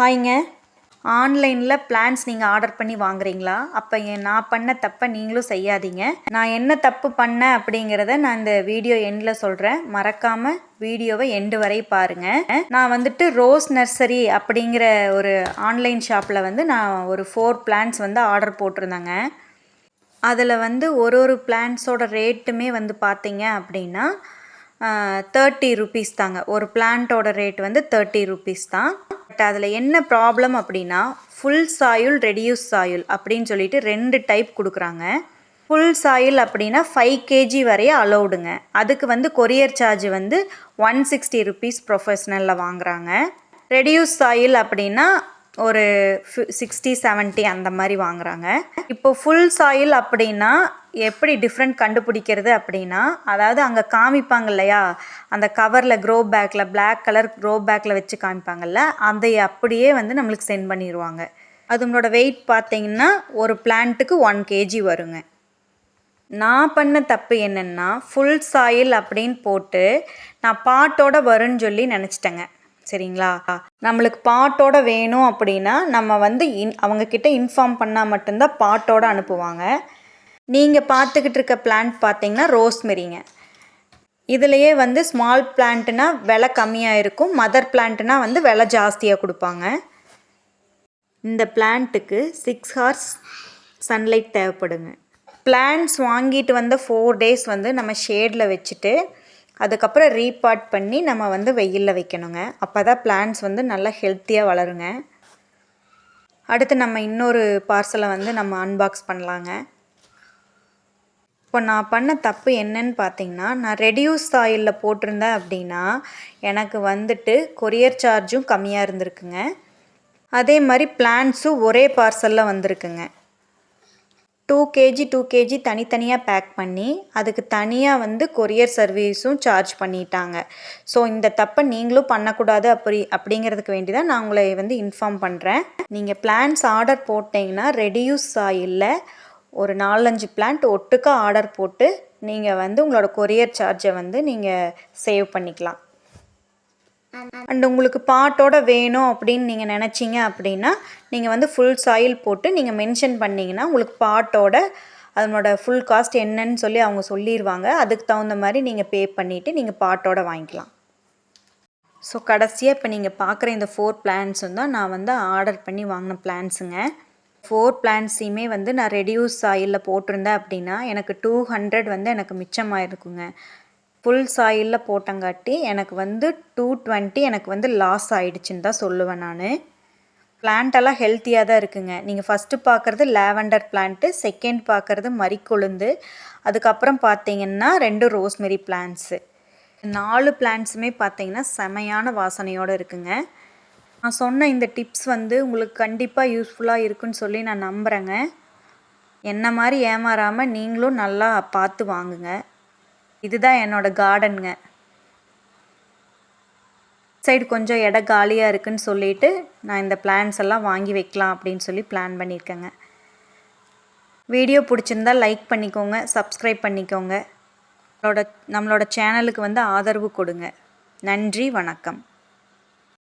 ஹாய்ங்க. ஆன்லைனில் பிளான்ஸ் நீங்கள் ஆர்டர் பண்ணி வாங்குறீங்களா? அப்போ நான் பண்ண தப்பை நீங்களும் செய்யாதீங்க. நான் என்ன தப்பு பண்ணேன் அப்படிங்கிறத நான் இந்த வீடியோ எண்டில் சொல்கிறேன் மறக்காமல் வீடியோவை எண்டு வரை பாருங்கள் நான் வந்துட்டு ரோஸ் நர்சரி அப்படிங்கிற ஒரு ஆன்லைன் ஷாப்பில் வந்து நான் ஒரு ஃபோர் பிளான்ஸ் வந்து ஆர்டர் போட்டிருந்தேங்க. அதில் வந்து ஒரு ஒரு பிளான்ஸோட ரேட்டுமே வந்து பார்த்தீங்க அப்படின்னா தேர்ட்டி ருபீஸ் தாங்க. ஒரு பிளான்ட்டோட ரேட் வந்து தேர்ட்டி ருபீஸ் தான். பட் அதில் என்ன ப்ராப்ளம் அப்படின்னா ஃபுல் சாயில் ரெடியூஸ் சாயுல் அப்படின்னு சொல்லிட்டு ரெண்டு டைப் கொடுக்குறாங்க. ஃபுல் சாயில் அப்படின்னா ஃபைவ் கேஜி வரைய அலௌடுங்க அதுக்கு வந்து கொரியர் சார்ஜ் வந்து ஒன் சிக்ஸ்டி ருபீஸ் ப்ரொஃபஷ்னலில் வாங்குறாங்க. ரெடியூஸ் சாயில் அப்படின்னா ஒரு சிக்ஸ்டி செவன்ட்டி அந்த மாதிரி வாங்குறாங்க. இப்போ ஃபுல் சாயில் அப்படின்னா எப்படி டிஃப்ரெண்ட் கண்டுபிடிக்கிறது அப்படின்னா அதாவது அங்கே காமிப்பாங்க இல்லையா? அந்த கவரில் க்ரோ பேக்கில் பிளாக் கலர் க்ரோ பேக்கில் வச்சு காமிப்பாங்கல்ல அதை அப்படியே வந்து நம்மளுக்கு சென்ட் பண்ணிடுவாங்க அதுங்களோட வெயிட் பார்த்தீங்கன்னா ஒரு பிளான்ட்டுக்கு ஒன் கேஜி வருங்க. நான் பண்ண தப்பு என்னென்னா ஃபுல் சாயில் அப்படின்னு போட்டு நான் பாட்டோட வரும்னு சொல்லி நினச்சிட்டேங்க. சரிங்களா? நம்மளுக்கு பாட்டோட வேணும் அப்படின்னா நம்ம வந்து இன் அவங்கக்கிட்ட இன்ஃபார்ம் பண்ணால் மட்டும்தான் பாட்டோட அனுப்புவாங்க. நீங்கள் பார்த்துக்கிட்டு இருக்க பிளான்ட் பார்த்தீங்கன்னா ரோஸ்மெரிங்க இதுலேயே வந்து ஸ்மால் பிளான்ட்னா விலை கம்மியாக இருக்கும். மதர் பிளான்ட்னா வந்து விலை ஜாஸ்தியாக கொடுப்பாங்க. இந்த பிளான்ட்டுக்கு சிக்ஸ் ஹார்ஸ் சன்லைட் தேவைப்படுங்க. பிளான்ட்ஸ் வாங்கிட்டு வந்த ஃபோர் டேஸ் வந்து நம்ம ஷேடில் வச்சுட்டு அதுக்கப்புறம் ரீபாட் பண்ணி நம்ம வந்து வெயிலில் வைக்கணுங்க. அப்போ தான் பிளான்ஸ் வந்து நல்லா ஹெல்த்தியாக வளருங்க. அடுத்து நம்ம இன்னொரு பார்சலை வந்து நம்ம அன்பாக்ஸ் பண்ணலாங்க. இப்போ நான் பண்ண தப்பு என்னன்னு பார்த்தீங்கன்னா நான் ரெடியூஸ் ஆயிலில் போட்டிருந்தேன் அப்படின்னா எனக்கு வந்துட்டு கொரியர் சார்ஜும் கம்மியாக இருந்திருக்குங்க. அதே மாதிரி பிளான்ஸும் ஒரே பார்சலில் வந்திருக்குங்க. டூ கேஜி டூ கேஜி தனித்தனியாக பேக் பண்ணி அதுக்கு தனியாக வந்து கொரியர் சர்வீஸும் சார்ஜ் பண்ணிட்டாங்க. ஸோ இந்த தப்பை நீங்களும் பண்ணக்கூடாது அப்படி அப்படிங்கிறதுக்கு வேண்டி தான் நான் உங்களை வந்து இன்ஃபார்ம் பண்ணுறேன் நீங்கள் பிளான்ஸ் ஆர்டர் போட்டிங்கன்னா ரெடியூஸ் இல்லை ஒரு நாலஞ்சு பிளான்ட் ஒட்டுக்கா ஆர்டர் போட்டு நீங்கள் வந்து உங்களோட கொரியர் சார்ஜை வந்து நீங்கள் சேவ் பண்ணிக்கலாம். அண்ட் உங்களுக்கு பாட்டோட வேணும் அப்படின்னு நீங்கள் நினச்சிங்க அப்படின்னா நீங்கள் வந்து ஃபுல் சாயில் போட்டு நீங்கள் மென்ஷன் பண்ணிங்கன்னா உங்களுக்கு பாட்டோட அதனோட ஃபுல் காஸ்ட் என்னன்னு சொல்லி அவங்க சொல்லிடுவாங்க அதுக்கு தகுந்த மாதிரி நீங்கள் பே பண்ணிவிட்டு நீங்கள் பாட்டோட வாங்கிக்கலாம். ஸோ கடைசியாக இப்போ நீங்கள் பார்க்குற இந்த ஃபோர் பிளான்ஸும் தான் நான் வந்து ஆர்டர் பண்ணி வாங்கின பிளான்ஸுங்க ஃபோர் பிளான்ஸையுமே வந்து நான் ரெடியூஸ் ஆயிலில் போட்டிருந்தேன் அப்படின்னா எனக்கு டூ ஹண்ட்ரட் வந்து எனக்கு மிச்சமாக இருக்குங்க ஃபுல் சாயிலில் போட்டங்காட்டி எனக்கு வந்து டூ டுவெண்ட்டி எனக்கு வந்து லாஸ் ஆகிடுச்சின்னு தான் சொல்லுவேன் நான். பிளான்ட்டெல்லாம் ஹெல்த்தியாக தான் இருக்குங்க. நீங்கள் ஃபஸ்ட்டு பார்க்குறது லேவண்டர் பிளான்ட்டு செகண்ட் பார்க்குறது மறிக்கொழுந்து அதுக்கப்புறம் பார்த்தீங்கன்னா ரெண்டு ரோஸ்மெரி பிளான்ட்ஸு நாலு பிளான்ட்ஸுமே பார்த்தீங்கன்னா செமையான வாசனையோடு இருக்குங்க. நான் சொன்ன இந்த டிப்ஸ் வந்து உங்களுக்கு கண்டிப்பாக யூஸ்ஃபுல்லாக இருக்குன்னு சொல்லி நான் நம்புகிறேங்க என்ன மாதிரி ஏமாறாமல் நீங்களும் நல்லா பார்த்து வாங்குங்க. இதுதான் என்னோடய கார்டனுங்க சைடு கொஞ்சம் இடம் காலியாக இருக்குன்னு சொல்லிட்டு நான் இந்த பிளான்ஸ் எல்லாம் வாங்கி வைக்கலாம் அப்படின்னு சொல்லி பிளான் பண்ணியிருக்கேங்க. வீடியோ பிடிச்சிருந்தா லைக் பண்ணிக்கோங்க சப்ஸ்கிரைப் பண்ணிக்கோங்க. நம்மளோட நம்மளோட சேனலுக்கு வந்து ஆதரவு கொடுங்க. நன்றி வணக்கம்.